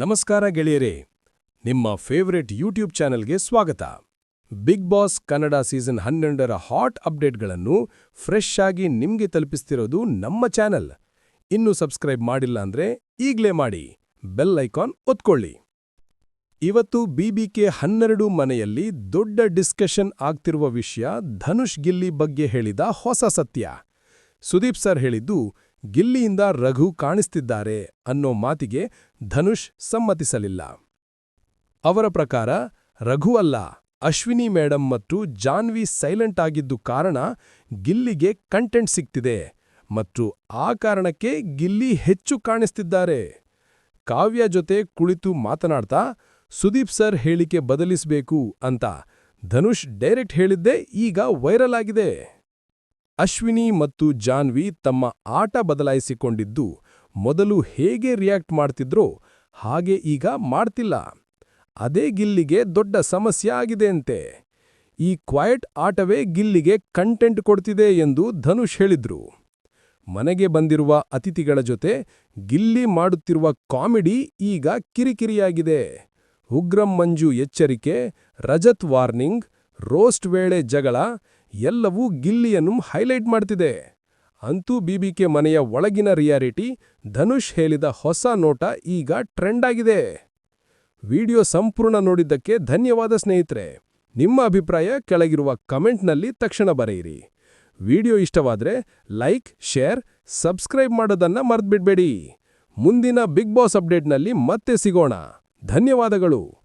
ನಮಸ್ಕಾರ ಗೆಳೆಯರೇ, ನಿಮ್ಮ ಫೇವರೆಟ್ ಯೂಟ್ಯೂಬ್ ಚಾನೆಲ್ಗೆ ಸ್ವಾಗತ. ಬಿಗ್ ಬಾಸ್ ಕನ್ನಡ ಸೀಸನ್ ಹನ್ನೆರಡರ ಹಾಟ್ ಅಪ್ಡೇಟ್ಗಳನ್ನು ಫ್ರೆಶ್ ಆಗಿ ನಿಮ್ಗೆ ತಲುಪಿಸ್ತಿರೋದು ನಮ್ಮ ಚಾನೆಲ್ ಇನ್ನೂ ಸಬ್ಸ್ಕ್ರೈಬ್ ಮಾಡಿಲ್ಲ ಅಂದ್ರೆ ಈಗ್ಲೇ ಮಾಡಿ ಬೆಲ್ ಐಕಾನ್ ಒತ್ಕೊಳ್ಳಿ. ಇವತ್ತು ಬಿಬಿಕೆ ಹನ್ನೆರಡು ಮನೆಯಲ್ಲಿ ದೊಡ್ಡ ಡಿಸ್ಕಷನ್ ಆಗ್ತಿರುವ ವಿಷಯ ಧನುಷ್ ಗಿಲ್ಲಿ ಬಗ್ಗೆ ಹೇಳಿದ ಹೊಸ ಸತ್ಯ. ಸುದೀಪ್ ಸರ್ ಹೇಳಿದ್ದು ಗಿಲ್ಲಿಯಿಂದ ರಘು ಕಾಣಿಸ್ತಿದ್ದಾರೆ ಅನ್ನೋ ಮಾತಿಗೆ ಧನುಷ್ ಸಮ್ಮತಿಸಲಿಲ್ಲ. ಅವರ ಪ್ರಕಾರ, ರಘು ಅಲ್ಲ, ಅಶ್ವಿನಿ ಮೇಡಂ ಮತ್ತು ಜಾನ್ವಿ ಸೈಲೆಂಟ್ ಆಗಿದ್ದು ಕಾರಣ ಗಿಲ್ಲಿಗೆ ಕಂಟೆಂಟ್ ಸಿಗ್ತಿದೆ ಮತ್ತು ಆ ಕಾರಣಕ್ಕೆ ಗಿಲ್ಲಿ ಹೆಚ್ಚು ಕಾಣಿಸ್ತಿದ್ದಾರೆ. ಕಾವ್ಯ ಜೊತೆ ಕುಳಿತು ಮಾತನಾಡ್ತಾ, ಸುದೀಪ್ ಸರ್ ಹೇಳಿಕೆ ಬದಲಿಸಬೇಕು ಅಂತ ಧನುಷ್ ಡೈರೆಕ್ಟ್ ಹೇಳಿದ್ದೇ ಈಗ ವೈರಲ್ ಆಗಿದೆ. ಅಶ್ವಿನಿ ಮತ್ತು ಜಾನ್ವಿ ತಮ್ಮ ಆಟ ಬದಲಾಯಿಸಿಕೊಂಡಿದ್ದು ಮೊದಲು ಹೇಗೆ ರಿಯಾಕ್ಟ್ ಮಾಡ್ತಿದ್ರೋ ಹಾಗೆ ಈಗ ಮಾಡ್ತಿಲ್ಲ. ಅದೇ ಗಿಲ್ಲಿಗೆ ದೊಡ್ಡ ಸಮಸ್ಯೆ ಆಗಿದೆಯಂತೆ. ಈ ಕ್ವಾಯಟ್ ಆಟವೇ ಗಿಲ್ಲಿಗೆ ಕಂಟೆಂಟ್ ಕೊಡ್ತಿದೆ ಎಂದು ಧನುಷ್ ಹೇಳಿದ್ರು. ಮನೆಗೆ ಬಂದಿರುವ ಅತಿಥಿಗಳ ಜೊತೆ ಗಿಲ್ಲಿ ಮಾಡುತ್ತಿರುವ ಕಾಮಿಡಿ ಈಗ ಕಿರಿಕಿರಿಯಾಗಿದೆ. ಉಗ್ರಂ ಮಂಜು ಎಚ್ಚರಿಕೆ, ರಜತ್ ವಾರ್ನಿಂಗ್ ರೋಸ್ಟ್ ವೇಳೆ ಜಗಳ ಎಲ್ಲವೂ ಗಿಲ್ಲಿಯನ್ನು ಹೈಲೈಟ್ ಮಾಡ್ತಿದೆ. ಅಂತೂ ಬಿಬಿಕೆ ಮನೆಯ ಒಳಗಿನ ರಿಯಾಲಿಟಿ ಧನುಷ್ ಹೇಳಿದ ಹೊಸ ನೋಟ ಈಗ ಟ್ರೆಂಡ್ ಆಗಿದೆ. ವಿಡಿಯೋ ಸಂಪೂರ್ಣ ನೋಡಿದ್ದಕ್ಕೆ ಧನ್ಯವಾದ ಸ್ನೇಹಿತರೆ. ನಿಮ್ಮ ಅಭಿಪ್ರಾಯ ಕೆಳಗಿರುವ ಕಮೆಂಟ್ನಲ್ಲಿ ತಕ್ಷಣ ಬರೆಯಿರಿ. ವಿಡಿಯೋ ಇಷ್ಟವಾದರೆ ಲೈಕ್, ಶೇರ್, ಸಬ್ಸ್ಕ್ರೈಬ್ ಮಾಡೋದನ್ನ ಮರ್ತ್ಬಿಡ್ಬೇಡಿ. ಮುಂದಿನ ಬಿಗ್ ಬಾಸ್ ಅಪ್ಡೇಟ್ನಲ್ಲಿ ಮತ್ತೆ ಸಿಗೋಣ. ಧನ್ಯವಾದಗಳು.